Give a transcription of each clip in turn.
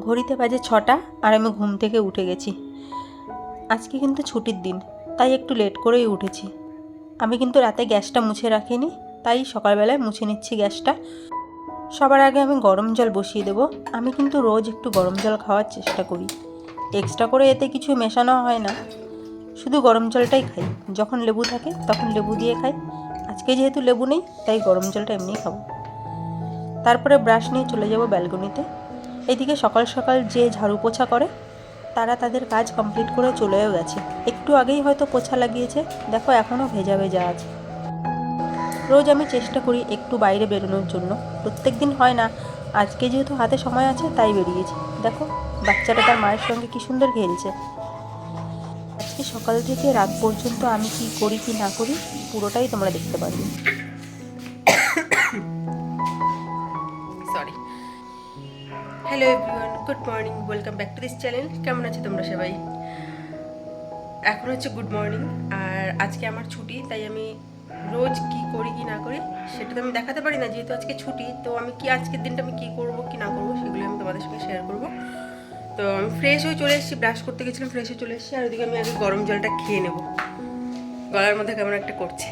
ঘড়িতে বাজে ছটা আর আমি ঘুম থেকে উঠে গেছি। আজকে কিন্তু ছুটির দিন, তাই একটু লেট করেই উঠেছি। আমি কিন্তু রাতে গ্যাসটা মুছে রাখিনি, তাই সকালবেলায় মুছে নিচ্ছি গ্যাসটা। সবার আগে আমি গরম জল বসিয়ে দেবো। আমি কিন্তু রোজ একটু গরম জল খাওয়ার চেষ্টা করি। এক্সট্রা করে এতে কিছু মেশানো হয় না। শুধু গরম জলটাই খাই। যখন লেবু থাকে, তখন লেবু দিয়ে খাই। আজকে যেহেতু লেবু নেই, তাই গরম জলটা এমনিই খাব। তারপরে ব্রাশ নিয়ে চলে যাব ব্যালকনিতে এদিকে সকাল সকাল যে ঝাড়ু পোছা করে, তারা তাদের কাজ কমপ্লিট করে চলেও গেছে। একটু আগেই হয়তো পোছা লাগিয়েছে। দেখো এখনও ভেজা ভেজা আছে। রোজ আমি চেষ্টা করি একটু বাইরে বেরোনোর জন্য। প্রত্যেক দিন হয় না। আজকে যেহেতু হাতে সময় আছে, তাই বেরিয়েছি। দেখো, বাচ্চাটা তার মায়ের সঙ্গে কি সুন্দর খেলছে আজকে সকাল থেকে রাত পর্যন্ত আমি কি করি কি না করি, পুরোটাই তোমরা দেখতে পারবে। Hello everyone good morning welcome back to this channel কেমন আছো তোমরা সবাই? এখন হচ্ছে গুড মর্নিং আর আজকে আমার ছুটি, তাই আমি রোজ কি করি কি না করি সেটা তো আমি দেখাতে পারি না, যেহেতু আজকে ছুটি, তো আমি কি আজকের দিনটা আমি কি করব কি না করব সেগুলো আমি তোমাদের সঙ্গে শেয়ার করব। তো আমি ফ্রেশ হয়ে চলে এসেছি ব্রাশ করতে গেছিলাম ফ্রেশ হয়ে চলে এসেছি, আর ওদিকে আমি আগে গরম জলটা খেয়ে নেব। গলার মধ্যে কেমন একটা করছে।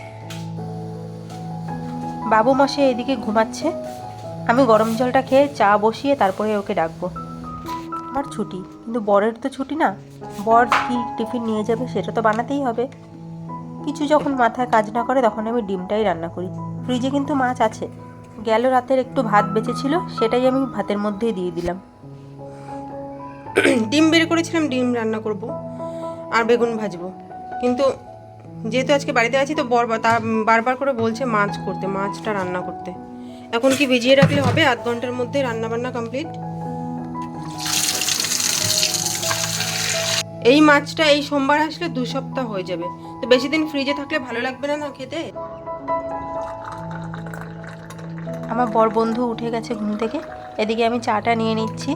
বাবু মাসে এদিকে ঘুমাচ্ছে। আমি গরম জলটা খেয়ে চা বসিয়ে তারপরে ওকে ডাকবো। আমার ছুটি, কিন্তু বরের তো ছুটি না। বর কি টিফিন নিয়ে যাবে সেটা তো বানাতেই হবে। কিছু যখন মাথায় কাজ না করে তখন আমি ডিমটাই রান্না করি। ফ্রিজে কিন্তু মাছ আছে। গেল রাতের একটু ভাত বেঁচেছিল, সেটাই আমি ভাতের মধ্যেই দিয়ে দিলাম। ডিম বের করেছিলাম, ডিম রান্না করব আর বেগুন ভাজবো। কিন্তু যেহেতু আজকে বাড়িতে আছি তো বর তা বারবার করে বলছে মাছ করতে, মাছটা রান্না করতে। এখন কি ভিজিয়ে রাখলে হবে? আধ ঘণ্টার মধ্যে রান্না বান্না কমপ্লিট এই মাছটা এই সোমবার আসলে দু সপ্তাহ হয়ে যাবে। তো বেশি দিন ফ্রিজে থাকলে ভালো লাগবে না না খেতে? আমার বর বন্ধু উঠে গেছে ঘুম থেকে। এদিকে আমি চাটা নিয়ে নিচ্ছি।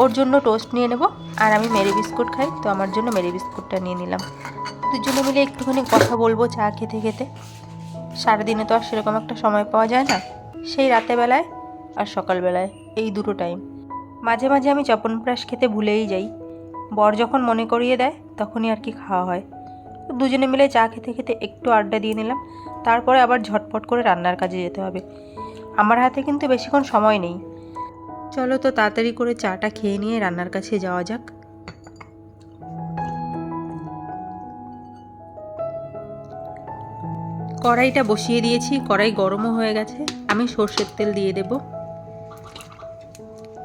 ওর জন্য টোস্ট নিয়ে নেব। আর আমি মেরি বিস্কুট খাই, তো আমার জন্য মেরি বিস্কুটটা নিয়ে নিলাম। দুজনে মিলে একটুখানি কথা বলব চা খেতে খেতে। সারাদিনে তো আর সেরকম একটা সময় পাওয়া যায় না। সেই রাতেবেলায় আর সকালবেলায় এই দুটো টাইম মাঝে মাঝে আমি চপনপ্রাশ খেতে ভুলেই যাই। বর যখন মনে করিয়ে দেয়, তখনই আর কি খাওয়া হয়। দুজনে মিলে চা খেতে খেতে একটু আড্ডা দিয়ে নিলাম, তারপরে আবার ঝটপট করে রান্নার কাজে যেতে হবে। আমার হাতে কিন্তু বেশিক্ষণ সময় নেই। চলো তো তাড়াতাড়ি করে চাটা খেয়ে নিয়ে রান্নার কাছে যাওয়া যাক। কড়াইটা বসিয়ে দিয়েছি, কড়াই গরমও হয়ে গেছে, আমি সর্ষের তেল দিয়ে দেব।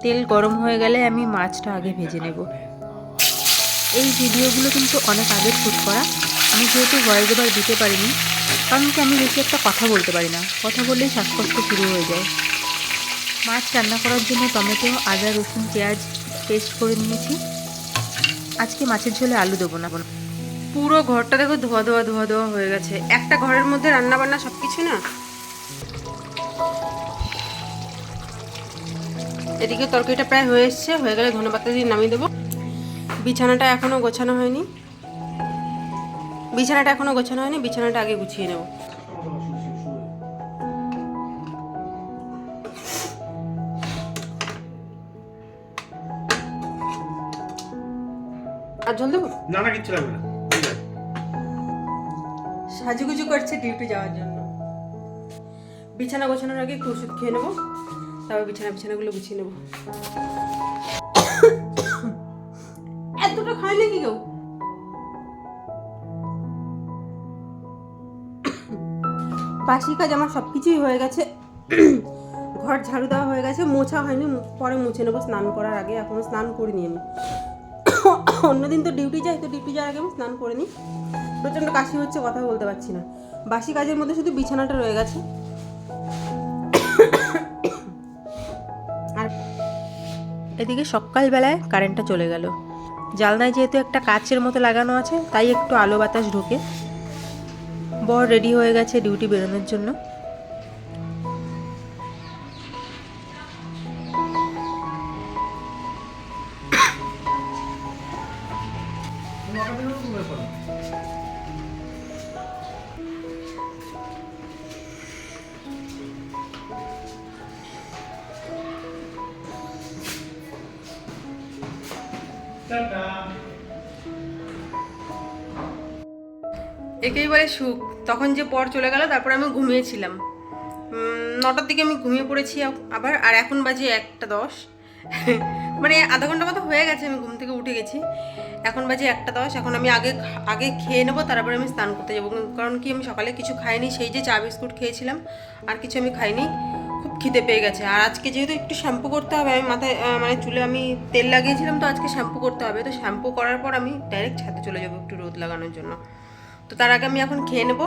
তেল গরম হয়ে গেলে আমি মাছটা আগে ভেজে নেব। এই ভিডিওগুলো কিন্তু অনেক আগে শ্যুট করা, আমি যেহেতু ভয়েস ওভার দিতে পারিনি, কারণ কি আমি বেশি একটা কথা বলতে পারি না, কথা বললেই শ্বাসকষ্ট শুরু হয়ে যায়। মাছ রান্না করার জন্য টমেটো, আদা, রসুন, পেঁয়াজ, পেস্ট করে নিয়েছি। আজকে মাছের ঝোলে আলু দেবো না। পুরো ঘরটা দেখো ধোয়া ধোয়া ধোয়া ধোয়া হয়ে গেছে। একটা ঘরের মধ্যে রান্না বান্না সব কিছু না? এদিকে তরকারিটা প্রায় হয়ে এসছে, হয়ে গেলে ধনেপাতা দিয়ে নামিয়ে দেবো। বিছানাটা এখনও গোছানো হয়নি। বিছানাটা এখনও গোছানো হয়নি, বিছানাটা আগে গুছিয়ে নেব। আর জল দেবো? না না, কিচ্ছু লাগবে না। সাজুগুজু করছে ডিউটি যাওয়ার জন্য। বিছানা গোছানোর আগে একটু ওষুধ খেয়ে নেব, তারপর বিছানা বিছানাগুলো গুছিয়ে নেব। এতটা খায় নাকি কেউ? বাসি কাজ আমার সব কিছুই হয়ে গেছে। ঘর ঝাড়ু দেওয়া হয়ে গেছে, মোছা হয়নি পরে মুছে নেব। স্নান করার আগে এখনও স্নান করিনি আমি। অন্যদিন তো ডিউটি যাই তো ডিউটি যাওয়ার আগে আমি স্নান করে নিই। প্রচণ্ড কাশি হচ্ছে, কথা বলতে পারছি না। বাসি কাজের মধ্যে শুধু বিছানাটা রয়ে গেছে। আর এদিকে সকালবেলায় কারেন্টটা চলে গেল। জালনায় যেহেতু একটা কাচের মতো লাগানো আছে, তাই একটু আলো বাতাস ঢোকে। বর রেডি হয়ে গেছে ডিউটি বেরোনোর জন্য। একেই বলে সুখ। তখন যে পর চলে গেল, তারপর আমি ঘুমিয়েছিলাম। নটার দিকে আমি ঘুমিয়ে পড়েছি আবার, আর এখন বাজে একটা দশ। মানে আধা ঘণ্টা মতো হয়ে গেছে, আমি ঘুম থেকে উঠে গেছি। এখন বাজে একটা দশ। এখন আমি আগে আগে খেয়ে নেব, তারপরে আমি স্নান করতে যাব। কারণ কি, আমি সকালে কিছু খাইনি, সেই যে চা বিস্কুট খেয়েছিলাম, আর কিছু আমি খাইনি। খিদে পেয়ে গেছে। আর আজকে যেহেতু একটু শ্যাম্পু করতে হবে, আমি মাথায় মানে চুলে আমি তেল লাগিয়েছিলাম, তো আজকে শ্যাম্পু করতে হবে। তো শ্যাম্পু করার পর আমি ডাইরেক্ট ছাদে চলে যাব একটু রোদ লাগানোর জন্য। তো তার আগে আমি এখন খেয়ে নেব।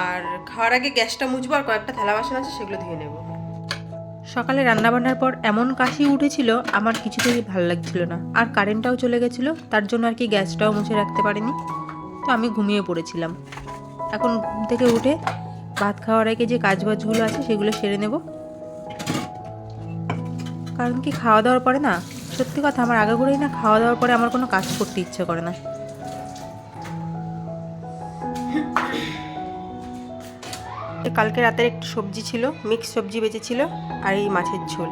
আর খাওয়ার আগে গ্যাসটা মুছবো, আর কয়েকটা থালা বাসন আছে, সেগুলো ধুয়ে নেব। সকালে রান্নাবান্নার পর এমন কাশি উঠেছিল, আমার কিছুতেই ভালো লাগছিল না। আর কারেন্টটাও চলে গেছিল, তার জন্য আর কি গ্যাসটাও মুছে রাখতে পারিনি। তো আমি ঘুমিয়ে পড়েছিলাম। এখন ঘুম থেকে উঠে ভাত খাওয়ার আগে যে কাজবাজগুলো আছে, সেগুলো সেরে নেব। কারণ কি খাওয়া দাওয়ার পরে না, সত্যি কথা আমার আগে করেই না খাওয়া দাওয়ার পরে আমার কোনো কাজ করতে ইচ্ছে করে না। কালকে রাতের একটু সবজি ছিল মিক্স সবজি বেঁচেছিল আর এই মাছের ঝোল।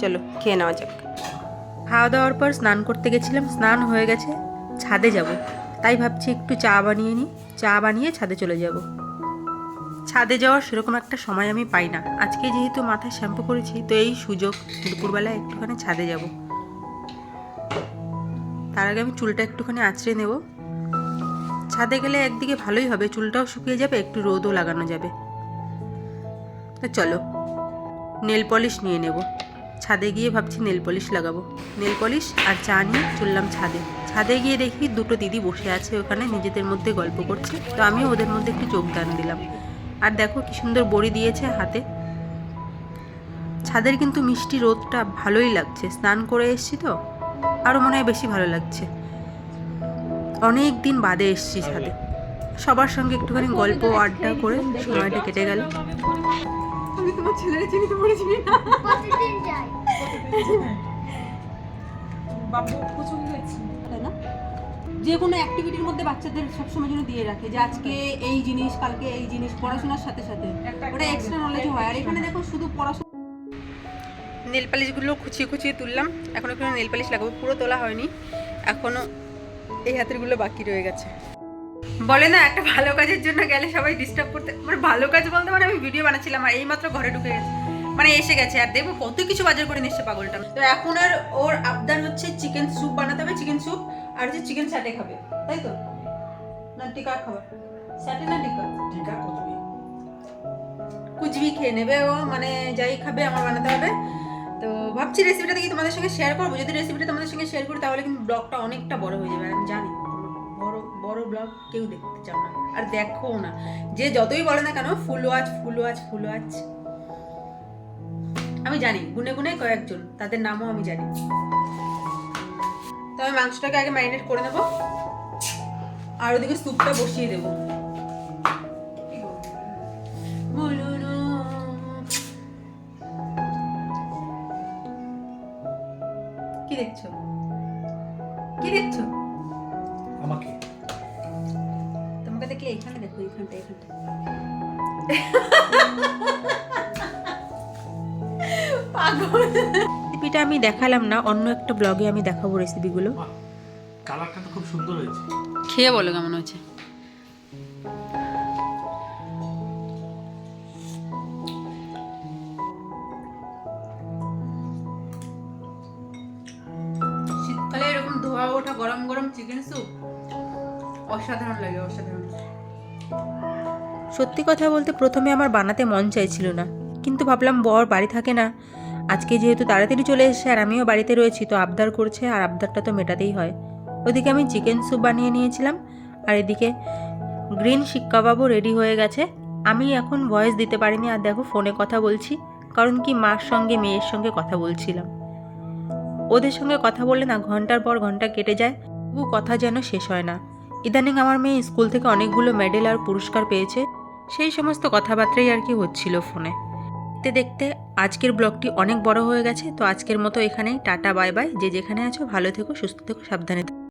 চলো, খেয়ে নেওয়া যাক। খাওয়া দাওয়ার পর স্নান করতে গেছিলাম, স্নান হয়ে গেছে, ছাদে যাব। তাই ভাবছি একটু চা বানিয়ে নিই চা বানিয়ে ছাদে চলে যাব। ছাদে যাওয়ার সেরকম একটা সময় আমি পাই না। আজকে যেহেতু মাথায় শ্যাম্পু করেছি, তো এই সুযোগ দুপুরবেলা একটুখানি ছাদে যাব। তার আগে আমি চুলটা একটুখানি আঁচড়ে নেব। ছাদে গেলে একদিকে ভালোই হবে, চুলটাও শুকিয়ে যাবে, একটু রোদও লাগানো যাবে। তো চলো, নেল পলিশ নিয়ে নেব। ছাদে গিয়ে ভাবছি নেল পলিশ লাগাবো। নেল পলিশ আর চা নিয়ে চললাম ছাদে। ছাদে গিয়ে দেখি দুটো দিদি বসে আছে, ওখানে নিজেদের মধ্যে গল্প করছে। তো আমিও ওদের মধ্যে একটু যোগদান দিলাম। আর দেখো কি সুন্দর বড়ি দিয়েছে হাতে। ছাদের কিন্তু মিষ্টি রোদটা ভালোই লাগছে। স্নান করে এসছি তো আরও মনে হয় বেশি ভালো লাগছে। অনেক দিন বাদে এসছি ছাদে। সবার সঙ্গে একটুখানি গল্প আড্ডা করে সময়টা কেটে গেল। আমি তোমার ছেলের চিনি তোমার চিনি না। বাবু পছন্দ যে কোনো অ্যাক্টিভিটির মধ্যে বাচ্চাদের সবসময় জন্য দিয়ে রাখে যে আজকে এই জিনিস কালকে এই জিনিস পড়াশোনার সাথে সাথে। ওটা এক্সট্রা নলেজ হয়। আর এখানে দেখো শুধু পড়াশোনা নেল পালিশগুলো খুচিয়ে খুচিয়ে তুললাম। এখন একটু নেল পালিশ লাগাবো। পুরো তোলা হয়নি। এখনও এই হাতেরগুলো বাকি রয়ে গেছে। বলে না একটা ভালো কাজের জন্য গেলে সবাই ডিস্টার্ব করতে মানে ভালো কাজ বলতে মানে আমি ভিডিও বানাচ্ছিলাম আর এইমাত্র ঘরে ঢুকে গেছে। মানে এসে গেছে। আর দেখব কত কিছু বাজার করে নিচ্ছে পাগলটা। তো এখন আর ওর আবদার হচ্ছে চিকেন স্যুপ বানাতে হবে। চিকেন স্যুপ আর যে চিকেন স্যাটে খাবে তাই তো? না টিকা খাবার। স্যাটে না টিকা? টিকা কুচবি খেয়ে নেবে ও মানে যাই খাবে আমার বানাতে হবে। তো ভাবছি রেসিপিটা দেখি তোমাদের সঙ্গে শেয়ার করব। যদি রেসিপিটা তোমাদের সঙ্গে শেয়ার করি তাহলে কিন্তু ব্লগটা অনেকটা বড় হয়ে যাবে। আমি জানি। বড় বড় ব্লগ কেউ দেখতে চাও না। আর দেখো না যে যতই বলে না কেন full watch full watch full watch আমি জানি গুনে গুনে কয়েকজন তাদের নামও আমি জানি। আমি মাংসটাকে আগে ম্যারিনেট করে নেব। আর ওদিকে স্যুপটা বসিয়ে দেবো। কি দেখছ? কি দেখছ? আমাকে। তোমাকে দেখলে এখানে দেখো এখানটা এখানটা। পাগল। রেসিপিটা আমি দেখালাম না অন্য একটা ব্লগে আমি দেখাবো রেসিপিগুলো। কালারটা তো খুব সুন্দর হয়েছে। খেয়ে বলো কেমন হয়েছে? শীতকালে এরকম ধোয়া ওঠা গরম গরম চিকেন স্যুপ অসাধারণ লাগে অসাধারণ। সত্যি কথা বলতে প্রথমে আমার বানাতে মন চাইছিল না কিন্তু ভাবলাম বর বাড়ি থাকে না আজকে যেহেতু তাড়াতাড়ি চলে এসেছে আর আমিও বাড়িতে রয়েছি, তো আবদার করছে আর আবদারটা তো মেটাতেই হয়। ওদিকে আমি চিকেন স্যুপ বানিয়ে নিয়েছিলাম আর এদিকে গ্রিন শিক্কাবাবু রেডি হয়ে গেছে। আমি এখন ভয়েস দিতে পারিনি আর দেখো ফোনে কথা বলছি, কারণ কি মার সঙ্গে, মেয়ের সঙ্গে কথা বলছিলাম। ওদের সঙ্গে কথা বললে না ঘণ্টার পর ঘণ্টা কেটে যায়, তবু কথা যেন শেষ হয় না। ইদানিং আমার মেয়ে স্কুল থেকে অনেকগুলো মেডেল আর পুরস্কার পেয়েছে, সেই সমস্ত কথাবার্তাই আর কি হচ্ছিল ফোনে। দেখতে দেখতে আজকের ব্লগটি অনেক বড় হয়ে গেছে, তো আজকের মতো এখানেই, টাটা, বাই বাই, যে যেখানে আছো, ভালো থেকো, সুস্থ থেকো, সাবধানে থেকো।